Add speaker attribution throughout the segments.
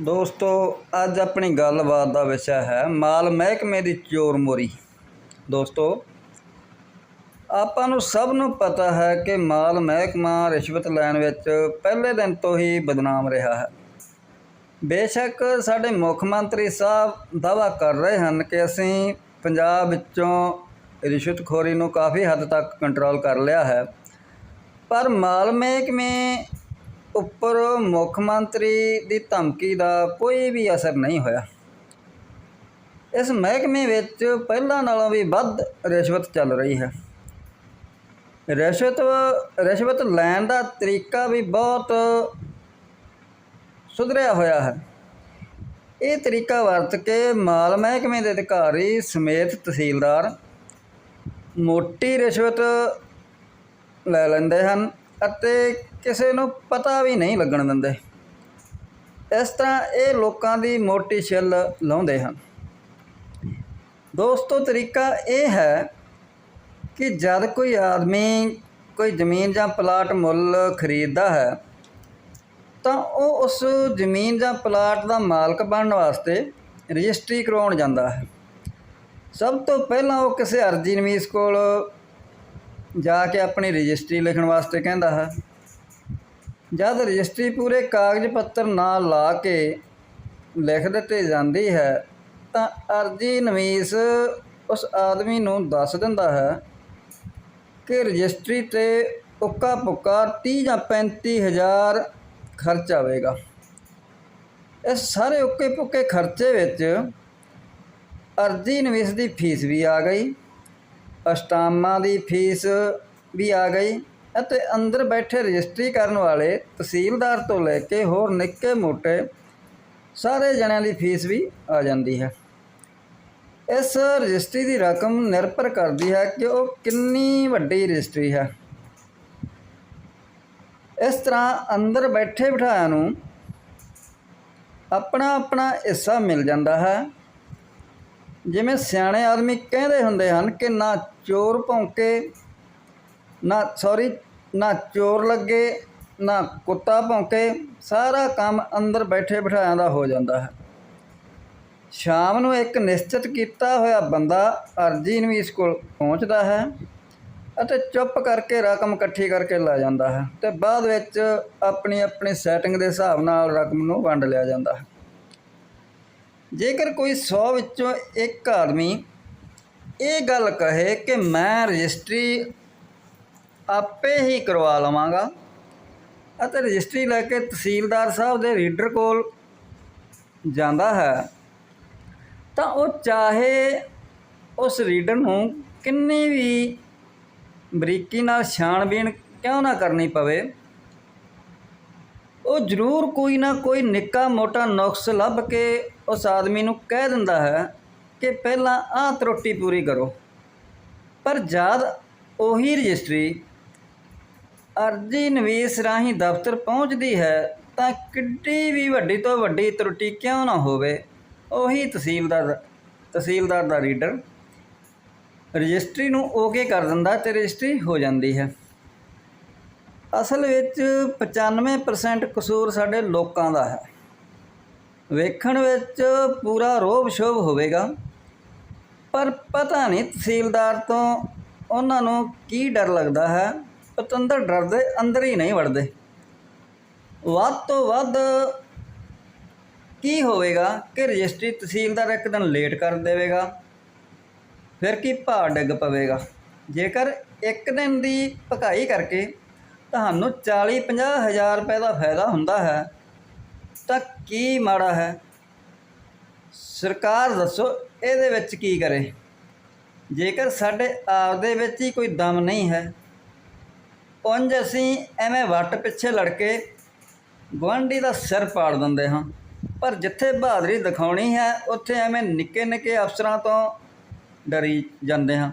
Speaker 1: ਦੋਸਤੋ, ਅੱਜ ਆਪਣੀ ਗੱਲਬਾਤ ਦਾ ਵਿਸ਼ਾ ਹੈ ਮਾਲ ਮਹਿਕਮੇ ਦੀ ਚੋਰ ਮੋਰੀ। ਦੋਸਤੋ, ਆਪਾਂ ਨੂੰ ਸਭ ਨੂੰ ਪਤਾ ਹੈ ਕਿ ਮਾਲ ਮਹਿਕਮਾ ਰਿਸ਼ਵਤ ਲੈਣ ਵਿੱਚ ਪਹਿਲੇ ਦਿਨ ਤੋਂ ਹੀ ਬਦਨਾਮ ਰਿਹਾ ਹੈ। ਬੇਸ਼ੱਕ ਸਾਡੇ ਮੁੱਖ ਮੰਤਰੀ ਸਾਹਿਬ ਦਾਅਵਾ ਕਰ ਰਹੇ ਹਨ ਕਿ ਅਸੀਂ ਪੰਜਾਬ ਵਿੱਚੋਂ ਰਿਸ਼ਵਤਖੋਰੀ ਨੂੰ ਕਾਫੀ ਹੱਦ ਤੱਕ ਕੰਟਰੋਲ ਕਰ ਲਿਆ ਹੈ। ਪਰ ਮਾਲ ਮਹਿਕਮੇ ਉੱਪਰ ਮੁੱਖ ਮੰਤਰੀ ਦੀ ਧਮਕੀ ਦਾ ਕੋਈ ਵੀ ਅਸਰ ਨਹੀਂ ਹੋਇਆ। ਇਸ ਮਹਿਕਮੇ ਵਿੱਚ ਪਹਿਲਾਂ ਨਾਲੋਂ ਵੀ ਵੱਧ ਰਿਸ਼ਵਤ ਚੱਲ ਰਹੀ ਹੈ। ਰਿਸ਼ਵਤ ਰਿਸ਼ਵਤ ਲੈਣ ਦਾ ਤਰੀਕਾ ਵੀ ਬਹੁਤ ਸੁਧਰਿਆ ਹੋਇਆ ਹੈ। ਇਹ ਤਰੀਕਾ ਵਰਤ ਕੇ ਮਾਲ ਮਹਿਕਮੇ ਦੇ ਅਧਿਕਾਰੀ ਸਮੇਤ ਤਹਿਸੀਲਦਾਰ ਮੋਟੀ ਰਿਸ਼ਵਤ ਲੈ ਲੈਂਦੇ ਹਨ। ਅਤੇ ਕਿਸੇ ਨੂੰ ਪਤਾ ਵੀ ਨਹੀਂ ਲੱਗਣ ਦਿੰਦੇ। ਇਸ ਤਰ੍ਹਾਂ ਇਹ ਲੋਕਾਂ ਦੀ ਮੋਟੀ ਛਿੱਲ ਲਾਉਂਦੇ ਹਨ। ਦੋਸਤੋ, ਤਰੀਕਾ ਇਹ ਹੈ ਕਿ ਜਦ ਕੋਈ ਆਦਮੀ ਕੋਈ ਜ਼ਮੀਨ ਜਾਂ ਪਲਾਟ ਮੁੱਲ ਖਰੀਦਦਾ ਹੈ, ਤਾਂ ਉਹ ਉਸ ਜ਼ਮੀਨ ਜਾਂ ਪਲਾਟ ਦਾ ਮਾਲਕ ਬਣਨ ਵਾਸਤੇ ਰਜਿਸਟਰੀ ਕਰਵਾਉਣ ਜਾਂਦਾ ਹੈ। ਸਭ ਤੋਂ ਪਹਿਲਾਂ ਉਹ ਕਿਸੇ ਅਰਜੀ ਨਵੀਸ ਕੋਲ ਜਾ ਕੇ ਆਪਣੀ ਰਜਿਸਟਰੀ ਲਿਖਣ ਵਾਸਤੇ ਕਹਿੰਦਾ ਹੈ। ਜਦ ਰਜਿਸਟਰੀ ਪੂਰੇ ਕਾਗਜ਼ ਪੱਤਰ ਨਾਲ ਲਾ ਕੇ ਲਿਖ ਦਿੱਤੇ ਜਾਂਦੀ ਹੈ, ਤਾਂ ਅਰਜੀ ਨਵੀਸ ਉਸ ਆਦਮੀ ਨੂੰ ਦੱਸ ਦਿੰਦਾ ਹੈ ਕਿ ਰਜਿਸਟਰੀ ਤੇ ਉੱਕਾ ਪੁੱਕਾ 30 ਜਾਂ 35 ਹਜ਼ਾਰ ਖਰਚ ਆਵੇਗਾ। ਇਸ ਸਾਰੇ ਉੱਕੇ ਪੁੱਕੇ ਖਰਚੇ ਵਿੱਚ ਅਰਜੀ ਨਵੀਸ ਦੀ ਫੀਸ ਵੀ ਆ ਗਈ। ਅਸਟਾਮਾਂ ਦੀ ਫੀਸ ਵੀ ਆ ਗਈ ਅਤੇ ਅੰਦਰ ਬੈਠੇ ਰਜਿਸਟਰੀ ਕਰਨ ਵਾਲੇ ਤਹਿਸੀਲਦਾਰ ਤੋਂ ਲੈ ਕੇ ਹੋਰ ਨਿੱਕੇ ਮੋਟੇ ਸਾਰੇ ਜਣਿਆਂ ਦੀ ਫੀਸ ਵੀ ਆ ਜਾਂਦੀ ਹੈ। ਇਸ ਰਜਿਸਟਰੀ ਦੀ ਰਕਮ ਨਿਰਭਰ ਕਰਦੀ ਹੈ ਕਿ ਉਹ ਕਿੰਨੀ ਵੱਡੀ ਰਜਿਸਟਰੀ ਹੈ। ਇਸ ਤਰ੍ਹਾਂ ਅੰਦਰ ਬੈਠੇ ਬਿਠਾਇਆ ਨੂੰ ਆਪਣਾ ਆਪਣਾ ਹਿੱਸਾ ਮਿਲ ਜਾਂਦਾ ਹੈ। ਜਿਵੇਂ ਸਿਆਣੇ ਆਦਮੀ ਕਹਿੰਦੇ ਹੁੰਦੇ ਹਨ ਕਿ ਨਾ ਚੋਰ ਭੌਂਕੇ, ਨਾ ਸੌਰੀ ਨਾ ਚੋਰ ਲੱਗੇ, ਨਾ ਕੁੱਤਾ ਭੌਂਕੇ, ਸਾਰਾ ਕੰਮ ਅੰਦਰ ਬੈਠੇ ਬਿਠਾਇਆਂ ਦਾ ਹੋ ਜਾਂਦਾ ਹੈ। ਸ਼ਾਮ ਨੂੰ ਇੱਕ ਨਿਸ਼ਚਿਤ ਕੀਤਾ ਹੋਇਆ ਬੰਦਾ ਅਰਜੀ ਨਵੀਸ ਕੋਲ ਪਹੁੰਚਦਾ ਹੈ ਅਤੇ ਚੁੱਪ ਕਰਕੇ ਰਕਮ ਇਕੱਠੀ ਕਰਕੇ ਲੈ ਜਾਂਦਾ ਹੈ ਤੇ ਬਾਅਦ ਵਿੱਚ ਆਪਣੀ ਆਪਣੀ ਸੈਟਿੰਗ ਦੇ ਹਿਸਾਬ ਨਾਲ ਰਕਮ ਨੂੰ ਵੰਡ ਲਿਆ ਜਾਂਦਾ ਹੈ। ਜੇਕਰ ਕੋਈ 100 ਵਿੱਚੋਂ ਇੱਕ ਆਦਮੀ ਇਹ ਗੱਲ ਕਹੇ ਕਿ ਮੈਂ ਰਜਿਸਟਰੀ ਆਪੇ ਹੀ ਕਰਵਾ ਲਵਾਂਗਾ ਅਤੇ ਰਜਿਸਟਰੀ ਲੈ ਕੇ ਤਹਿਸੀਲਦਾਰ ਸਾਹਿਬ ਦੇ ਰੀਡਰ ਕੋਲ ਜਾਂਦਾ ਹੈ, ਤਾਂ ਉਹ ਚਾਹੇ ਉਸ ਰੀਡਰ ਨੂੰ ਕਿੰਨੀ ਵੀ ਬਰੀਕੀ ਨਾਲ ਛਾਣਬੀਣ ਕਿਉਂ ਨਾ ਕਰਨੀ ਪਵੇ, ਉਹ ਜ਼ਰੂਰ ਕੋਈ ਨਾ ਕੋਈ ਨਿੱਕਾ ਮੋਟਾ ਨੁਕਸ ਲੱਭ ਕੇ ਉਸ ਆਦਮੀ ਨੂੰ ਕਹਿ ਦਿੰਦਾ ਹੈ ਕਿ ਪਹਿਲਾਂ ਆਹ ਤਰੁੱਟੀ ਪੂਰੀ ਕਰੋ। ਪਰ ਜਦ ਉਹੀ ਰਜਿਸਟਰੀ ਅਰਜੀ ਨਵੀਸ ਰਾਹੀਂ ਦਫ਼ਤਰ ਪਹੁੰਚਦੀ ਹੈ ਤਾਂ ਕਿੱਡੀ ਵੀ ਵੱਡੀ ਤੋਂ ਵੱਡੀ ਤਰੁੱਟੀ ਕਿਉਂ ਨਾ ਹੋਵੇ, ਉਹੀ ਤਹਿਸੀਲਦਾਰ ਤਹਿਸੀਲਦਾਰ ਦਾ ਰੀਡਰ ਰਜਿਸਟਰੀ ਨੂੰ ਓਕੇ ਕਰ ਦਿੰਦਾ ਤੇ ਰਜਿਸਟਰੀ ਹੋ ਜਾਂਦੀ ਹੈ। ਅਸਲ ਵਿੱਚ 95% ਕਸੂਰ ਸਾਡੇ ਲੋਕਾਂ ਦਾ ਹੈ। ਵੇਖਣ ਵਿੱਚ ਪੂਰਾ ਰੋਬ ਸ਼ੋਭ ਹੋਵੇਗਾ। ਪਰ ਪਤਾ ਨਹੀਂ ਤਹਿਸੀਲਦਾਰ ਤੋਂ ਉਹਨਾਂ ਨੂੰ ਕੀ ਡਰ ਲੱਗਦਾ ਹੈ। ਪਤੰਦਰ ਡਰਦੇ ਅੰਦਰ ਹੀ ਨਹੀਂ ਵੜਦੇ। ਵੱਧ ਤੋਂ ਵੱਧ ਕੀ ਹੋਵੇਗਾ ਕਿ ਰਜਿਸਟਰੀ ਤਹਿਸੀਲਦਾਰ ਇੱਕ ਦਿਨ ਲੇਟ ਕਰ ਦੇਵੇਗਾ। ਫਿਰ ਕੀ ਭਾਅ ਡਿੱਗ ਪਵੇਗਾ। ਜੇਕਰ ਇੱਕ ਦਿਨ ਦੀ ਭਕਾਈ ਕਰਕੇ ਤੁਹਾਨੂੰ 40 50 ਹਜ਼ਾਰ ਰੁਪਏ ਦਾ ਫਾਇਦਾ ਹੁੰਦਾ ਹੈ ਤਾਂ ਕੀ ਮਾੜਾ ਹੈ? ਸਰਕਾਰ ਦੱਸੋ, ਇਹਦੇ ਵਿੱਚ ਕੀ ਕਰੇ? ਜੇਕਰ ਸਾਡੇ ਆਪ ਦੇ ਵਿੱਚ ਹੀ ਕੋਈ ਦਮ ਨਹੀਂ ਹੈ, ਉਂਝ ਅਸੀਂ ਐਵੇਂ ਵੱਟ ਪਿੱਛੇ ਲੜ ਕੇ ਗੁਆਂਢੀ ਦਾ ਸਿਰ ਪਾੜ ਦਿੰਦੇ ਹਾਂ। ਪਰ ਜਿੱਥੇ ਬਹਾਦਰੀ ਦਿਖਾਉਣੀ ਹੈ, ਉੱਥੇ ਐਵੇਂ ਨਿੱਕੇ ਨਿੱਕੇ ਅਫਸਰਾਂ ਤੋਂ ਡਰੀ ਜਾਂਦੇ ਹਾਂ।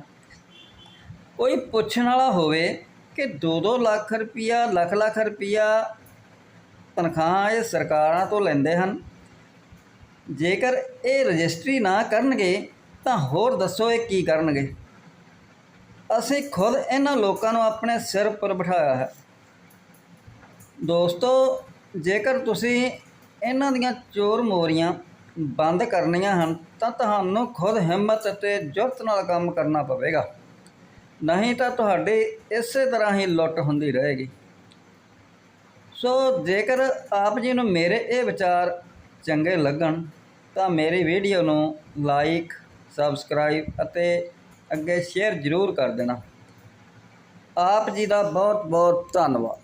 Speaker 1: ਕੋਈ ਪੁੱਛਣ ਵਾਲਾ ਹੋਵੇ ਕਿ 2-2 ਲੱਖ ਰੁਪਈਆ ਲੱਖ ਲੱਖ ਰੁਪਈਆ ਤਨਖਾਹ ਇਹ ਸਰਕਾਰਾਂ ਤੋਂ ਲੈਂਦੇ ਹਨ। ਜੇਕਰ ਇਹ ਰਜਿਸਟਰੀ ਨਾ ਕਰਨਗੇ, ਤਾਂ ਹੋਰ ਦੱਸੋ ਇਹ ਕੀ ਕਰਨਗੇ? ਅਸੀਂ ਖੁਦ ਇਹਨਾਂ ਲੋਕਾਂ ਨੂੰ ਆਪਣੇ ਸਿਰ ਉੱਪਰ ਬਿਠਾਇਆ ਹੈ। ਦੋਸਤੋ, ਜੇਕਰ ਤੁਸੀਂ ਇਹਨਾਂ ਦੀਆਂ ਚੋਰ ਮੋਰੀਆਂ ਬੰਦ ਕਰਨੀਆਂ ਹਨ, ਤਾਂ ਤੁਹਾਨੂੰ ਖੁਦ ਹਿੰਮਤ ਅਤੇ ਜੁਰਤ ਨਾਲ ਕੰਮ ਕਰਨਾ ਪਵੇਗਾ। ਨਹੀਂ ਤਾਂ ਤੁਹਾਡੀ ਇਸੇ ਤਰ੍ਹਾਂ ਹੀ ਲੁੱਟ ਹੁੰਦੀ ਰਹੇਗੀ। ਸੋ ਜੇਕਰ ਆਪ ਜੀ ਨੂੰ ਮੇਰੇ ਇਹ ਵਿਚਾਰ ਚੰਗੇ ਲੱਗਣ, ਤਾਂ ਮੇਰੀ ਵੀਡੀਓ ਨੂੰ ਲਾਈਕ ਸਬਸਕ੍ਰਾਈਬ ਅਤੇ ਅੱਗੇ ਸ਼ੇਅਰ ਜ਼ਰੂਰ ਕਰ ਦੇਣਾ। ਆਪ ਜੀ ਦਾ ਬਹੁਤ ਬਹੁਤ ਧੰਨਵਾਦ।